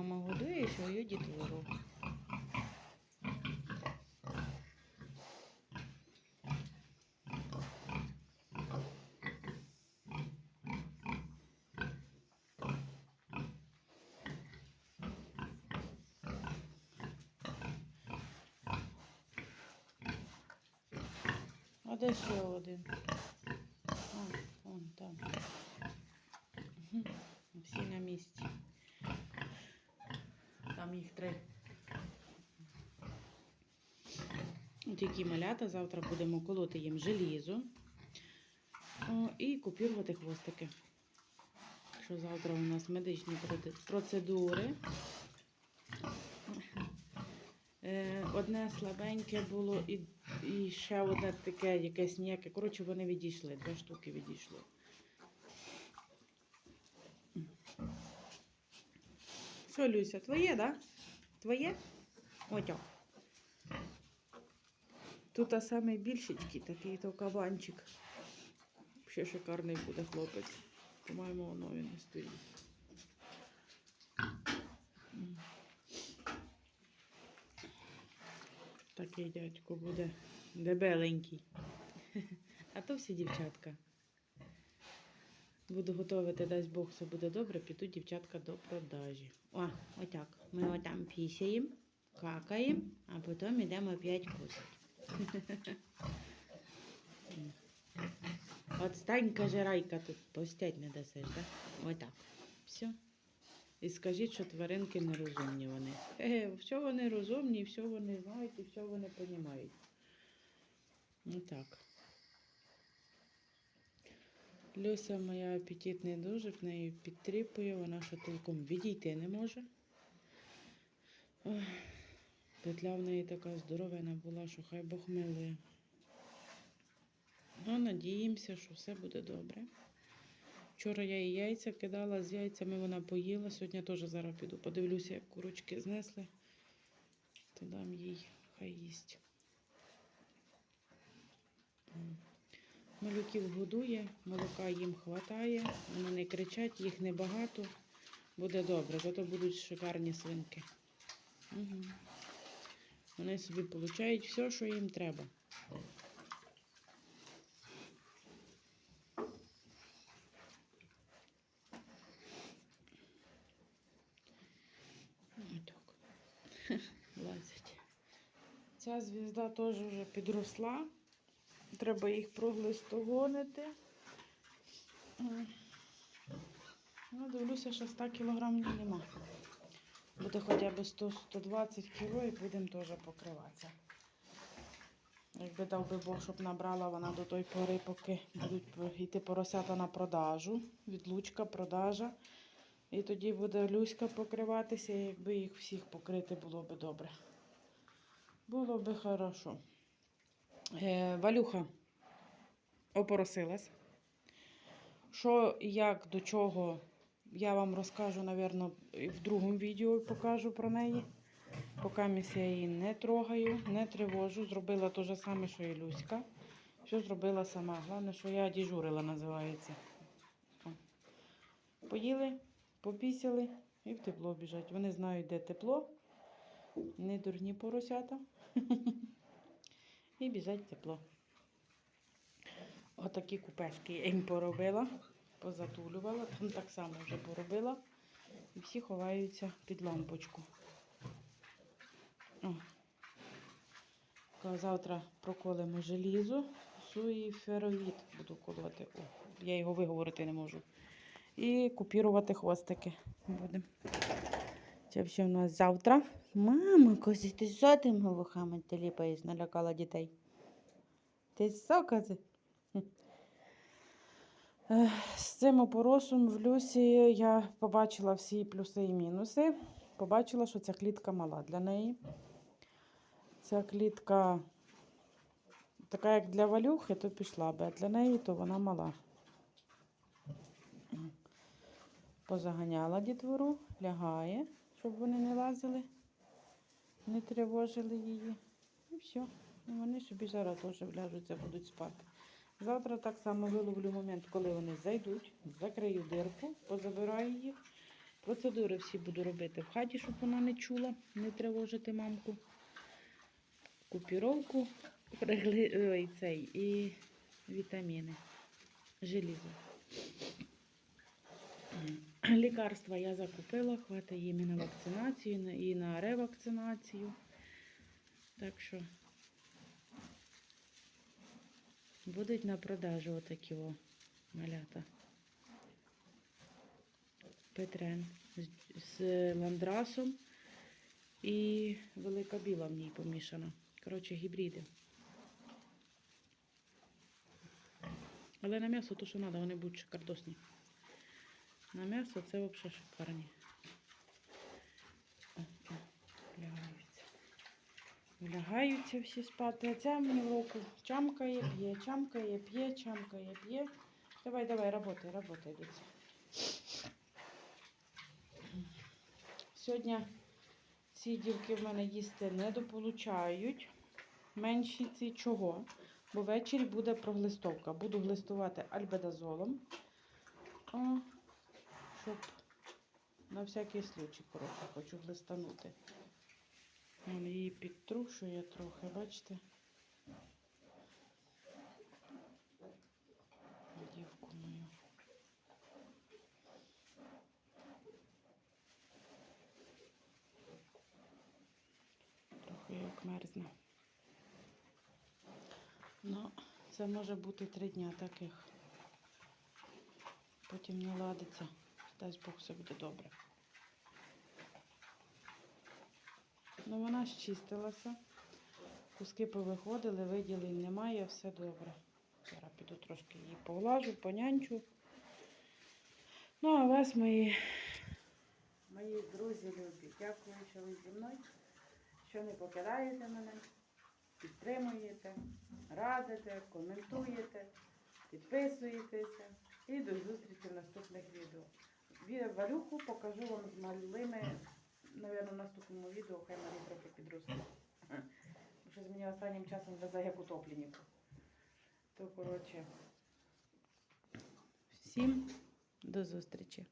мама годує свою дітвору. А де ще один? А, вон там. Мгм. Всі на місці. Там їх малята. Завтра будемо колоти їм желізо і купірувати хвостики. Що завтра у нас медичні процедури. Е, Одне слабеньке було і, і ще одне таке якесь ніяке. Коротше, вони відійшли. Дві штуки відійшли. Що, Люся, твоє, да? Твоє? Отя. Тут а самий більшечкий такий то кабанчик. Ще шикарний буде хлопець. По-моєму, воно він не стоїть. Такий дядько буде дебеленький. А то всі дівчатка. Буду готувати, дасть Бог, все буде добре, підуть дівчатка до продажі. О, отак. Ми отам пісяємо, какаємо, а потім йдемо опять кусати. От стань, каже Райка, тут постять не дасиш, так? Отак. Все. І скажіть, що тваринки нерозумні вони. Е, все вони розумні, все вони знають і все вони розуміють. Отак. Люся моя апетитний дуже, в неї підтріпує, вона ще толком відійти не може. Ой, петля в неї така здоровена була, що хай Бог милує. Ну, надіємося, що все буде добре. Вчора я їй яйця кидала, з яйцями вона поїла. Сьогодні теж зараз піду. Подивлюся, як курочки знесли. То дам їй, хай їсть. Малюків годує, молока їм хватає, вони не кричать, їх небагато. Буде добре, зато будуть шикарні свинки. Угу. Вони собі получають все, що їм треба. Ця звізда теж вже підросла. Треба їх проглистогонити. Ну, дивлюся, що 100 кілограмів нема. Буде хоча б 100-120 кіло і будемо теж покриватися. Якби дав би Бог, щоб набрала вона до той пори, поки будуть йти поросята на продажу. Відлучка, продажа. І тоді буде Люська покриватися, якби їх всіх покрити, було б добре. Було б хорошо. Е, Валюха опоросилась. Що, як, до чого, я вам розкажу, напевно, в другому відео покажу про неї. Поки я її не трогаю, не тривожу. Зробила те ж саме, що і Люська. Все зробила сама. Головне, що я діжурила, називається. Поїли, попісяли і в тепло біжать. Вони знають, де тепло. Не дурні поросята. І біжать тепло. Отакі купешки я їм поробила, позатулювала, там так само вже поробила. І всі ховаються під лампочку. О. Завтра проколимо желізо, суїферовід буду колоти. О, я його виговорити не можу. І купірувати хвостики будемо. Це все в нас завтра. Мама, козі, ти що тими вухами ти ліпаєш, налякала дітей? Ти що, кози? З цим опоросом в Люсі я побачила всі плюси і мінуси. Побачила, що ця клітка мала для неї. Ця клітка така, як для валюхи, то пішла би, а для неї то вона мала. Позаганяла дітвору, лягає, щоб вони не лазили, не тривожили її. І все. І вони собі зараз теж вляжуться, будуть спати. Завтра так само виловлю момент, коли вони зайдуть, закрию дирку, позабираю їх Процедури всі буду робити в хаті, щоб вона не чула, не тривожити мамку. Купіровку. Ой, цей, і вітаміни, желізо. Лікарства я закупила, хватить їм і на вакцинацію, і на- ревакцинацію. Так що будуть на продажу отакі о малята. Петрен з ландрасом і велика біла в ній помішана. Коротше, гібриди. Але на м'ясо то, що треба, вони будуть шикардосні. На м'ясо це взагалі шикарні. Лягаються. Лягаються всі спати. А ця мені в року чамкає, п'є, чамкає, п'є, чамкає, п'є. Давай, давай, работай, работай, дитя. Сьогодні ці дівки в мене їсти не дополучають. Менші ці чого? Бо ввечері буде проглистовка. Буду глистувати альбедазолом. Щоб на всякий случай, коротше, хочу глистанути. Вон її підтрушує трохи, бачите? Дівку мою. Трохи як мерзне. Ну, це може бути три дня таких. Потім не ладиться. Дасть Бог все буде добре. Ну, вона щистилася. Куски повиходили, виділень немає, все добре. Зараз піду трошки її поглажу, понянчу. Ну, а вас, мої, мої друзі любі, дякую, що ви зі мною, що не покидаєте мене, підтримуєте, радите, коментуєте, підписуєтеся. І до зустрічі в наступних відео. Валюху покажу вам з малими, навірно, в наступному відео, хай малі трохи підросте. Щось мені останнім часом везе як утопленнику. То, коротше, всім до зустрічі.